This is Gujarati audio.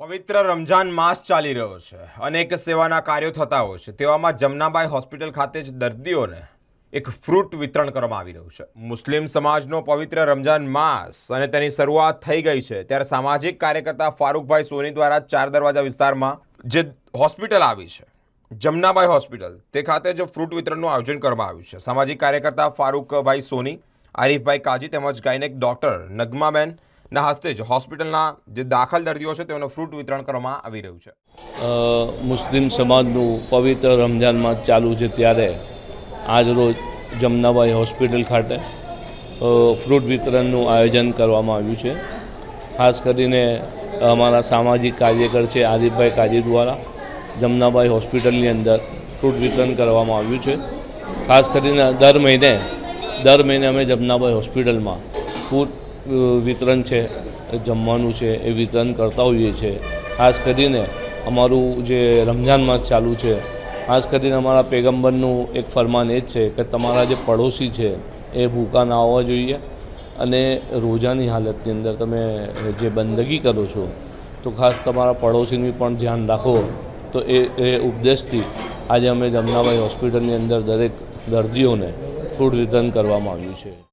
પવિત્ર રમજાન માસ ચાલી રહ્યો છે. અનેક સેવાના કાર્યો થતા હોય છે. તેવામાં જમનાબાઈ હોસ્પિટલ ખાતે જ દર્દીઓને એક ફ્રૂટ વિતરણ કરવામાં આવી રહ્યું છે. મુસ્લિમ સમાજનો પવિત્ર રમજાન માસ અને તેની શરૂઆત થઈ ગઈ છે. ત્યારે સામાજિક કાર્યકર્તા ફારૂકભાઈ સોની દ્વારા ચાર દરવાજા વિસ્તારમાં જે હોસ્પિટલ આવી છે, જમનાબાઈ હોસ્પિટલ, તે ખાતે જ ફ્રૂટ વિતરણનું આયોજન કરવામાં આવ્યું છે. સામાજિક કાર્યકર્તા ફારૂકભાઈ સોની, આરીફભાઈ કાજી તેમજ ગાયનેક ડોક્ટર નગમાબેન ના હસ્તે જ. હોસ્પિટલના જે દાખલ દર્દીઓ છે તેઓનું ફ્રૂટ વિતરણ કરવામાં આવી રહ્યું છે. મુસ્લિમ સમાજનું પવિત્ર રમઝાનમાં ચાલુ છે ત્યારે. આજરોજ જમનાબાઈ હોસ્પિટલ ખાતે ફ્રૂટ વિતરણનું આયોજન કરવામાં આવ્યું છે. ખાસ કરીને અમારા સામાજિક કાર્યકર છે આદિપભાઈ કાજી દ્વારા જમનાબાઈ હોસ્પિટલની અંદર ફ્રૂટ વિતરણ કરવામાં આવ્યું છે. ખાસ કરીને દર મહિને દર મહિને અમે જમનાબાઈ હોસ્પિટલમાં અ, વિતરણ છે જમવાનું છે, એ વિતરણ કરતા હોઈએ છીએ. ખાસ કરીને અમારું જે રમઝાન માસ ચાલુ છે, ખાસ કરીને અમારા પેગમ્બરનું એક ફરમાન એ જ છે કે તમારા જે પડોશી છે, એ ભૂખા ના હોવા જોઈએ અને રોજાની હાલતની અંદર તમે જે બંદગી કરો છો, તો ખાસ તમારા પડોશીનું પણ ધ્યાન રાખો. તો એ એ ઉપદેશથી આજે અમે જમનાભાઈ હોસ્પિટલની અંદર દરેક દર્દીઓને ફૂડ વિતરણ કરવામાં આવ્યું છે.